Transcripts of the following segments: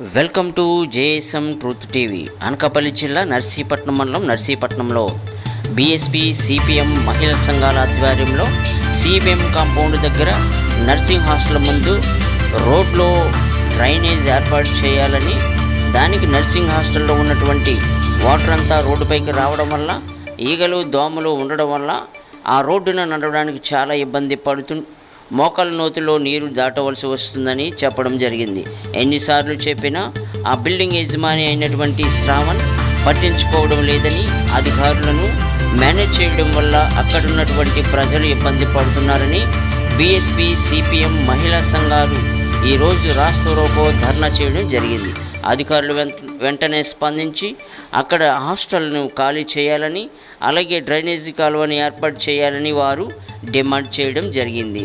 Welcome to JSM truth TV Anakapalli జిల్లా నర్సీపట్నం మండలం నర్సీపట్నంలో. బీఎస్పీ సిపిఎం మహిళా సంఘాల ఆధ్వర్యంలో సిపిఎం కాంపౌండ్ దగ్గర నర్సింగ్ హాస్టల్ ముందు రోడ్లో డ్రైనేజ్ ఏర్పాటు చేయాలని దానికి నర్సింగ్ హాస్టల్లో ఉన్నటువంటి వాటర్ అంతా రోడ్డుపైకి రావడం వల్ల ఈగలు దోమలు ఉండడం వల్ల ఆ రోడ్డున నడవడానికి చాలా ఇబ్బంది పడుతు మోకాల నోతిలో నీరు దాటవలసి వస్తుందని చెప్పడం జరిగింది. ఎన్నిసార్లు చెప్పినా ఆ బిల్డింగ్ యజమాని అయినటువంటి శ్రావణ్ పట్టించుకోవడం లేదని అధికారులను మేనేజ్ చేయడం వల్ల అక్కడున్నటువంటి ప్రజలు ఇబ్బంది పడుతున్నారని బీఎస్పీ సిపిఎం మహిళా సంఘాలు ఈరోజు రాష్ట్రరోకో ధర్నా చేయడం జరిగింది. అధికారులు వెంటనే స్పందించి అక్కడ హాస్టల్ను ఖాళీ చేయాలని అలాగే డ్రైనేజీ కాలువని ఏర్పాటు చేయాలని వారు డిమాండ్ చేయడం జరిగింది.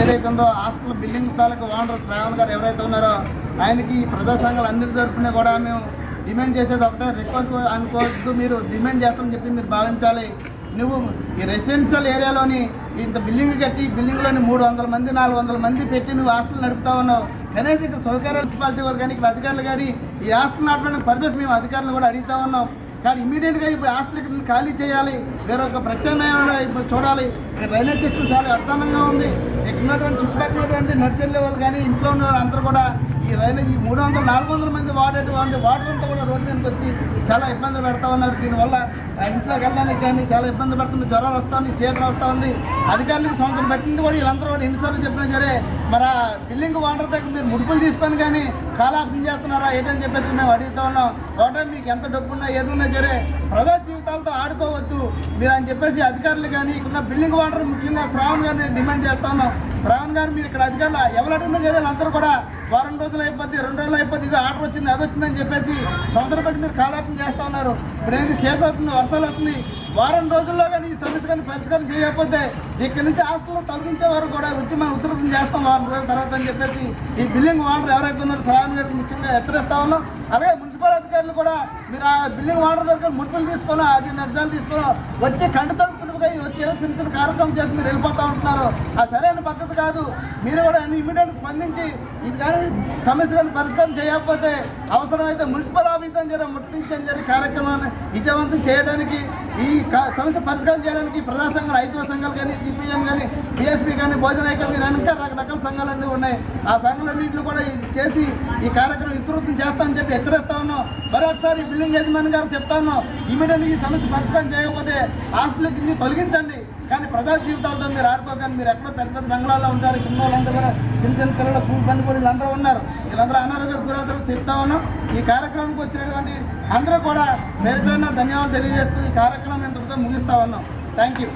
ఏదైతే ఉందో హాస్టల్ బిల్డింగ్ తాలూకు ఓనర్ శ్రావణ్ గారు ఎవరైతే ఉన్నారో ఆయనకి ఈ ప్రజా సంఘాలు అందరి తరఫున కూడా మేము డిమాండ్ చేసేది ఒకటే రిక్వెస్ట్ అనుకోవద్దు మీరు డిమాండ్ చేస్తామని చెప్పి మీరు భావించాలి. నువ్వు ఈ రెసిడెన్షియల్ ఏరియాలోని ఇంత బిల్డింగ్ కట్టి బిల్డింగ్లోని మూడు వందల మంది నాలుగు వందల మంది పెట్టి నువ్వు హాస్టల్ నడుపుతా ఉన్నావు. కనీసం ఇక్కడ సౌకర్య మున్సిపాలిటీ వారు కానీ ఇక్కడ అధికారులు కానీ ఈ హాస్టల్ నడపడానికి పర్పస్ మేము అధికారులు కూడా అడుగుతా ఉన్నాం. కానీ ఇమీడియట్గా ఇప్పుడు హాస్పిటల్ ఖాళీ చేయాలి. వేరొక ప్రత్యామ్నాయం ఇప్పుడు చూడాలి. రైల్వే స్టేషన్ చాలా అర్థానంగా ఉంది. ఉన్నటువంటి చుట్టుపక్కల ఉన్నటువంటి వాళ్ళు కానీ ఇంట్లో ఉన్న వాళ్ళందరూ కూడా ఈ రైలు ఈ మూడు వందల నాలుగు వందల మంది వాడేటువంటి వాటర్ అంతా కూడా రోడ్డు మీదకి వచ్చి చాలా ఇబ్బందులు పెడతా ఉన్నారు. దీనివల్ల ఆ ఇంట్లోకి వెళ్ళడానికి కానీ చాలా ఇబ్బంది పడుతుంది. జ్వరాలు వస్తుంది ఉంది వస్తూ ఉంది. అధికారులకు సంవత్సరం పెట్టింది కూడా వీళ్ళందరూ కూడా ఎన్నిసార్లు చెప్పినా సరే మరి ఆ బిల్డింగ్ వాటర్ దగ్గర మీరు ముడుపులు తీసుకొని కానీ కాలాపం చేస్తున్నారా ఏంటని చెప్పేసి మేము అడుగుతా ఉన్నాం. కాబట్టి మీకు ఎంత డబ్బున్నా ఏదున్నా సరే ప్రజా జీవితాలతో ఆడుకోవద్దు మీరు అని చెప్పేసి అధికారులు కానీ ఇక్కడ బిల్డింగ్ వాటర్ ముఖ్యంగా శ్రావణ్ గారిని డిమాండ్ చేస్తాను. శ్రావణ్ గారు మీరు ఇక్కడ అధికారులు ఎవరు అడిగినా చర్యలు అందరూ కూడా వారం రోజులు అయిపోద్ది రెండు రోజులు అయిపోద్ది ఇది ఆర్డర్ వచ్చింది అది వచ్చిందని చెప్పేసి సంవత్సరం బట్టి మీరు కాలాపం చేస్తూ ఉన్నారు. ఇప్పుడు ఏంది చేతి అవుతుంది వర్షాలు వస్తుంది. వారం రోజుల్లో కానీ ఈ సమస్య కానీ పరిష్కారం చేయకపోతే ఇక్కడి నుంచి హాస్టల్లో తొలగించే వారు కూడా మనం ఉత్తర్వులు చేస్తాం వారం రోజుల తర్వాత అని చెప్పేసి ఈ బిల్డింగ్ వాటర్ ఎవరైతే ఉన్నారో శ్రావణ్ గారికి ముఖ్యంగా హెచ్చరిస్తా ఉన్నాం. అలాగే మున్సిపల్ అధికారులు కూడా మీరు ఆ బిల్డింగ్ వాటర్ దగ్గర ముట్టులు తీసుకొని అది నిర్ణయాలు తీసుకొని వచ్చి కంటి తడుపుతులుగా వచ్చి ఏదో చిన్న చిన్న కార్యక్రమం చేసి మీరు వెళ్ళిపోతా ఉంటున్నారు. ఆ సరైన పద్ధతి కాదు. మీరు కూడా ఇమీడియట్ స్పందించి ఇది కానీ సమస్య కానీ పరిష్కారం చేయకపోతే అవసరమైతే మున్సిపల్ ఆఫీస్ అని జరి ముట్టించని జరిగే కార్యక్రమాన్ని విజయవంతం చేయడానికి ఈ సమస్య పరిష్కారం చేయడానికి ప్రజా సంఘాలు ఐక్య సంఘాలు కానీ సిపిఎం కానీ బిఎస్పీ కానీ భోజన ఐక్యం కానీ ఇంకా రకరకాల సంఘాలన్నీ ఉన్నాయి. ఆ సంఘాలన్నింటిలో కూడా చేసి ఈ కార్యక్రమం ఇతృత్వం చేస్తాం. చెప్పి హెచ్చరిస్తా ఉన్నాం మరొకసారి బిల్డింగ్ యజమాని గారు చెప్తా ఉన్నాం ఇమీడియట్ ఈ సమస్య పరిష్కారం చేయకపోతే హాస్టల్ నుంచి తొలగించండి. కానీ ప్రజా జీవితాలతో మీరు ఆడుకోకండి. మీరు ఎక్కడో పెద్ద పెద్ద బంగ్లాల్లో ఉంటారు. కుటుంబాలందరూ వాళ్ళందరూ కూడా చిన్న చిన్న పిల్లలు పూలు పని కూడా వీళ్ళందరూ ఉన్నారు. వీళ్ళందరూ అనారోగ్య గురవుతారు చెప్తా ఉన్నాం. ఈ కార్యక్రమానికి వచ్చినటువంటి అందరూ కూడా పేరు పేరున ధన్యవాదాలు తెలియజేస్తూ ఈ కార్యక్రమం ఇంతకుతో ముగిస్తా ఉన్నాం. Thank you